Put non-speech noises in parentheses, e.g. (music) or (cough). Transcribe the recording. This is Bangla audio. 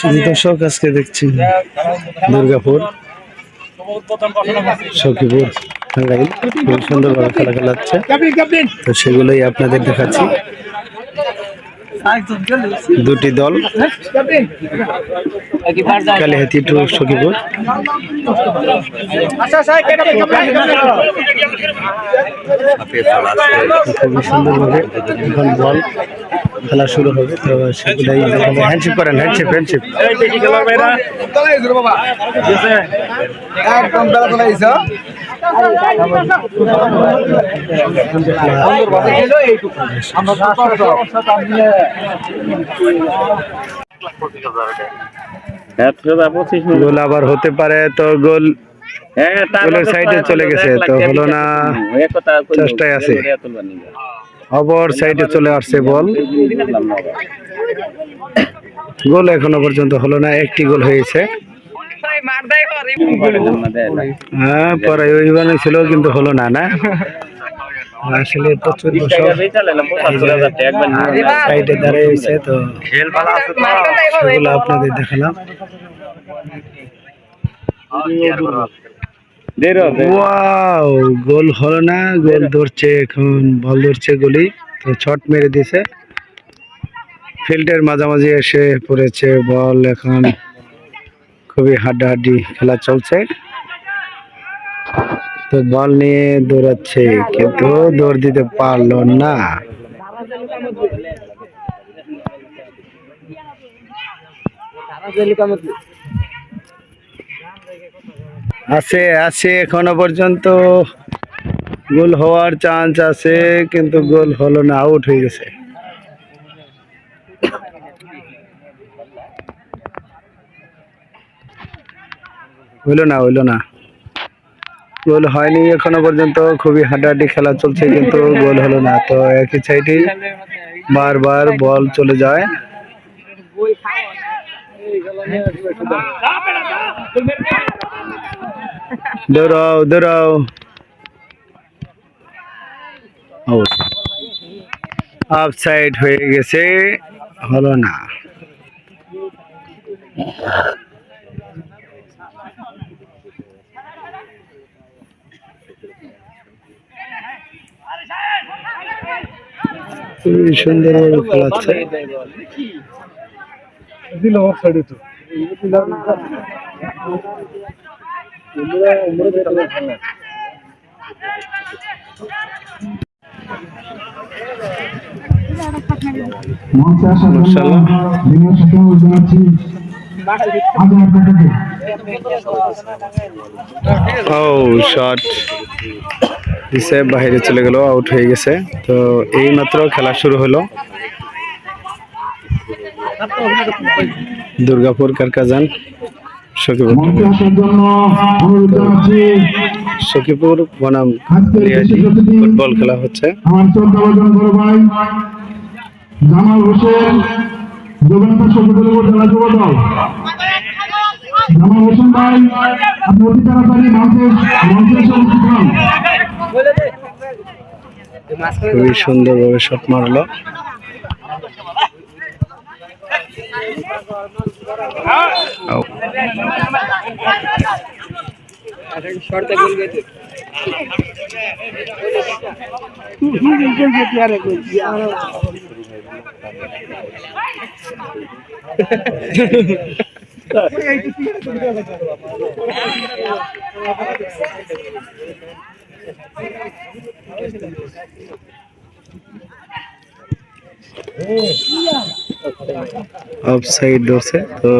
শুধু দর্শক আজকে দেখছি দুর্গাপুর সখীপুর খুব সুন্দরভাবে খেলা খেলাচ্ছে তো সেগুলোই আপনাদের দেখাচ্ছি। দুটি দল কালিহাতি টু সখীপুর। খুবই সুন্দরভাবে এখন বল খেলা শুরু হবে। তো সেগুলাই হ্যান্ডশিপ করেন হ্যান্ডশিপ হ্যান্ডশিপ একদম গোল আবার হতে পারে তো গোল গোলের সাইডে চলে গেছে তো হলো না, চেষ্টায় আছে। সাইডে চলে আসছে বল। গোল এখনও পর্যন্ত হলো না, একটি গোল হয়েছে। হ্যাঁ পরে ওই ছিল কিন্তু হলো না না? আসলে প্রচুর দর্শক সাইডে দাঁড়িয়ে হয়েছে তো সেগুলো আপনাদের দেখালাম। ওয়াও গোল হলো না গোল ধরছে এখন বল ধরছে গোলি তো ছট মেরে দিয়েছে। ফিল্ডের মাঝামাঝি এসে পড়েছে বল এখন। খুবই হাড্ডাহাড্ডি খেলা চলছে। তো বল নিয়ে দৌড়াচ্ছে, কিন্তু দৌড় দিতে পারল না। আছে আছে, এখনও পর্যন্ত। গোল হওয়ার চান্স আছে, কিন্তু গোল হলো না, আউট হয়ে গেছে। হইল না হইল না। গোল হয়নি এখনও পর্যন্ত, খুবই হাড্ডাহাড্ডি খেলা চলছে কিন্তু গোল হলো না। তো একই সাইডে বারবার বল চলে যায়। হয়ে গেছে, হলো না। খুবই সুন্দরভাবে খেলাচ্ছে মঞ্চে আসার দিছে, বাইরে চলে গেল আউট হয়ে গেছে। তো এই মাত্র খেলা শুরু হলো। দুর্গাপুর কারকাজান সখীপুর। বনাম ফুটবল খেলা হচ্ছে। জামাল হোসেন ভাই, আপনি অতি তাড়াতাড়ি খুবই সুন্দরভাবে শট মারলো. (laughs) (laughs) (laughs) অফ সাইড ধরছে তো